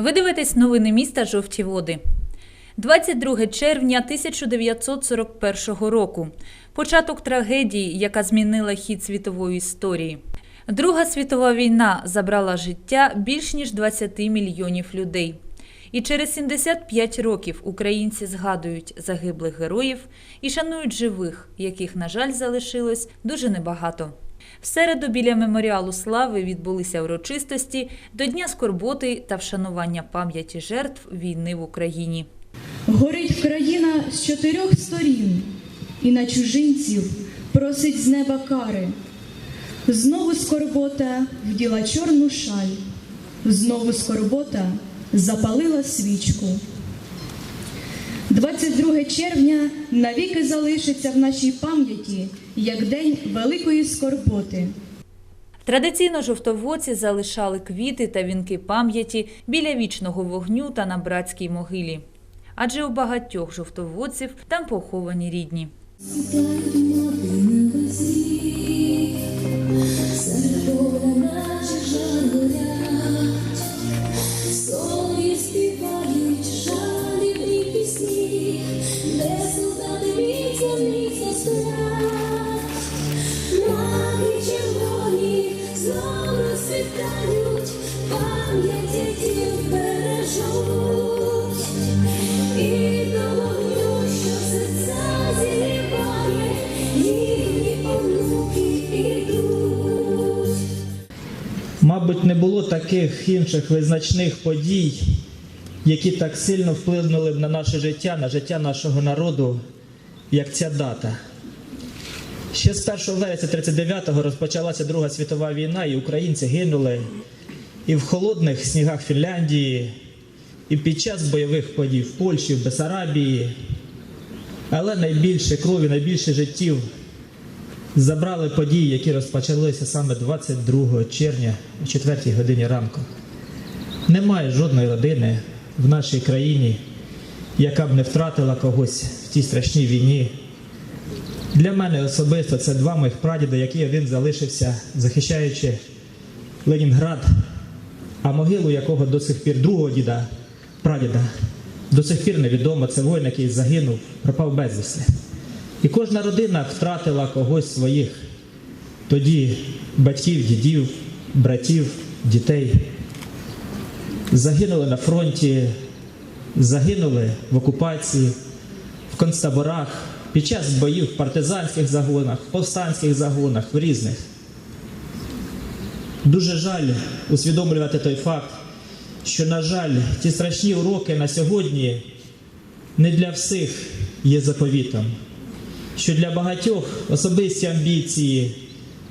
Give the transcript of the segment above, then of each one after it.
Ви дивитесь новини міста Жовті Води. 22 червня 1941 року. Початок трагедії, яка змінила хід світової історії. Друга світова війна забрала життя більш ніж 20 мільйонів людей. І через 75 років українці згадують загиблих героїв і шанують живих, яких, на жаль, залишилось дуже небагато. В середу біля меморіалу слави відбулися урочистості до Дня скорботи та вшанування пам'яті жертв війни в Україні. Горить країна з чотирьох сторін, і на чужинців просить з неба кари. Знову скорбота вділа чорну шаль, знову скорбота запалила свічку. 22 червня навіки залишиться в нашій пам'яті як день великої скорботи. Традиційно жовтоводці залишали квіти та вінки пам'яті біля вічного вогню та на братській могилі. Адже у багатьох жовтоводців там поховані рідні. Мабуть, не було таких інших визначних подій, які так сильно вплинули б на наше життя, на життя нашого народу, як ця дата. Ще з 1 вересня 39-го розпочалася Друга світова війна, і українці гинули і в холодних снігах Фінляндії, і під час бойових подій в Польщі, в Бесарабії. Але найбільше крові, найбільше життів забрали події, які розпочалися саме 22 червня о 4 годині ранку. Немає жодної родини в нашій країні, яка б не втратила когось в тій страшній війні. Для мене особисто це два моїх прадіда, які один залишився, захищаючи Ленінград, а могилу якого до сих пір другого діда, прадіда, до сих пір невідомо. Це воїн, який загинув, пропав безвісти. І кожна родина втратила когось своїх тоді батьків, дідів, братів, дітей. Загинули на фронті, загинули в окупації, в концтаборах, під час боїв в партизанських загонах, повстанських загонах, в різних. Дуже жаль усвідомлювати той факт, що, на жаль, ті страшні уроки на сьогодні не для всіх є заповітом що для багатьох особисті амбіції,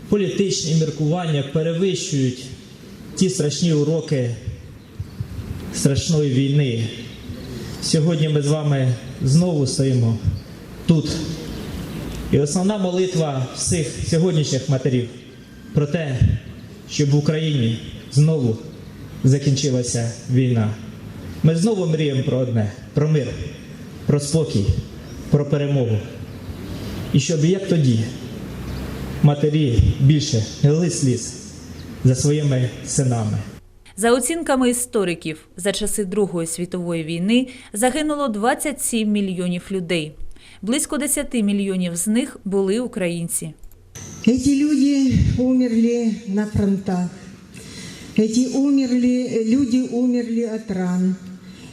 політичні міркування перевищують ті страшні уроки страшної війни. Сьогодні ми з вами знову стоїмо тут. І основна молитва всіх сьогоднішніх матерів про те, щоб в Україні знову закінчилася війна. Ми знову мріємо про одне: про мир, про спокій, про перемогу. І щоб як тоді матері більше лили сліз за своїми синами. За оцінками істориків, за часи Другої світової війни загинуло 27 мільйонів людей. Близько 10 мільйонів з них були українці. Эти люди умерли на фронтах. Эти умерли, люди умерли от ран.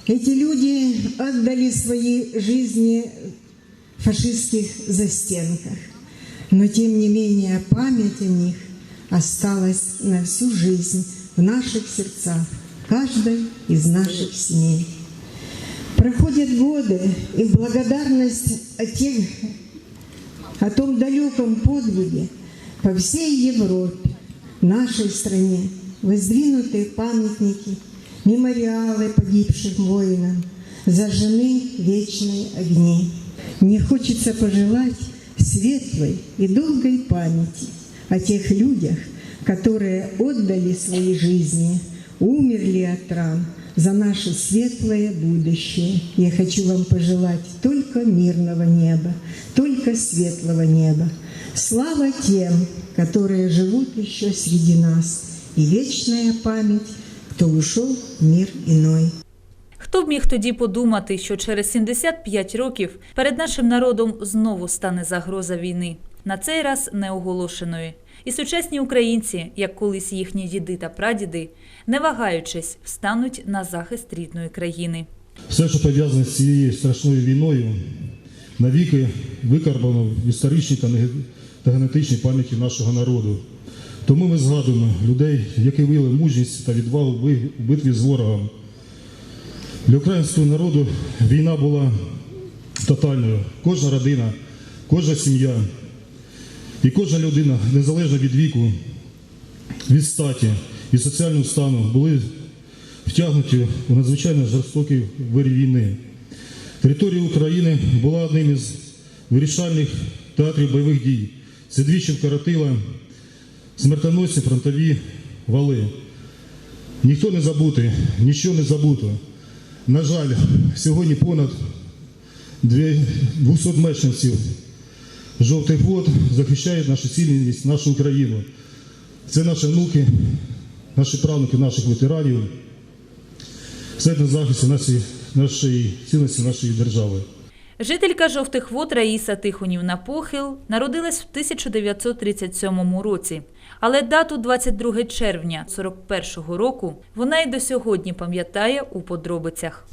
Эти люди отдали свои жизни в фашистских застенках. Но тем не менее память о них осталась на всю жизнь в наших сердцах, каждой из наших семей. Проходят годы, и благодарность о тех о том далеком подвиге по всей Европе, нашей стране, воздвинуты памятники, мемориалы погибших воинам, зажжены вечные огни. Мне хочется пожелать светлой и долгой памяти о тех людях, которые отдали свои жизни, умерли от ран за наше светлое будущее. Я хочу вам пожелать только мирного неба, только светлого неба. Слава тем, которые живут еще среди нас, и вечная память то ушел в мир иной. Хто б міг тоді подумати, що через 75 років перед нашим народом знову стане загроза війни, на цей раз неоголошеної. І сучасні українці, як колись їхні діди та прадіди, не вагаючись, встануть на захист рідної країни. Все, що пов'язане з цією страшною війною, навіки викарбано в історичній та генетичній пам'яті нашого народу. Тому ми згадуємо людей, які виявили мужність та відвагу в битві з ворогом. Для українського народу війна була тотальною. Кожна родина, кожна сім'я і кожна людина, незалежно від віку, від статі і соціального стану, були втягнуті у надзвичайно жорстокий вир війни. Територія України була одним із вирішальних театрів бойових дій. Це двічі вкоротила смертоносні фронтові вали. Ніхто не забутий, нічого не забуто. На жаль, сьогодні понад 200 мешканців жовтих вод захищають нашу цілісність, нашу Україну. Це наші внуки, наші правнуки наших ветеранів. Все на захисті нашої, нашої цілісності нашої держави. Жителька жовтих вод Раїса Тихонівна Похил народилась в 1937 році, але дату 22 червня 41 року вона й до сьогодні пам'ятає у подробицях.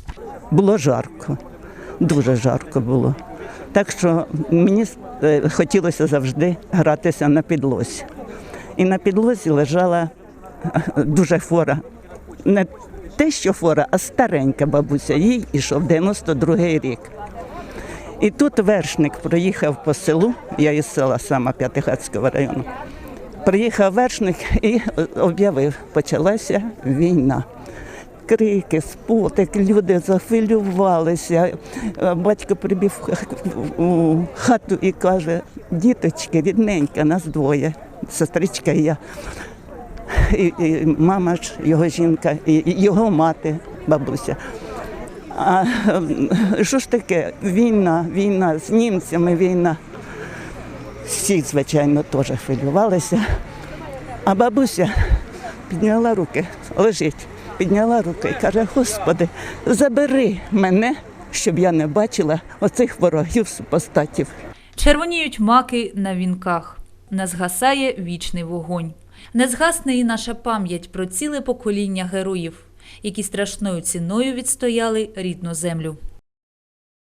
Було жарко, дуже жарко було. Так що мені е, хотілося завжди гратися на підлозі. І на підлозі лежала е, дуже хвора. Не те, що хвора, а старенька бабуся. Їй ішов 92-й рік. І тут вершник проїхав по селу, я із села сама П'ятихатського району. Приїхав вершник і е, об'явив, почалася війна. Крики, спотик, люди захвилювалися. Е, Батько прибіг у хату і каже: діточки, рідненька, нас двоє, сестричка і я. І, і мама ж, його жінка, і його мати, бабуся. А що ж таке? Війна, війна з німцями, війна. Всі, звичайно, теж хвилювалися. А бабуся підняла руки, лежить, підняла руки і каже: Господи, забери мене, щоб я не бачила оцих ворогів супостатів. Червоніють маки на вінках. Не згасає вічний вогонь. Не згасне і наша пам'ять про ціле покоління героїв, які страшною ціною відстояли рідну землю.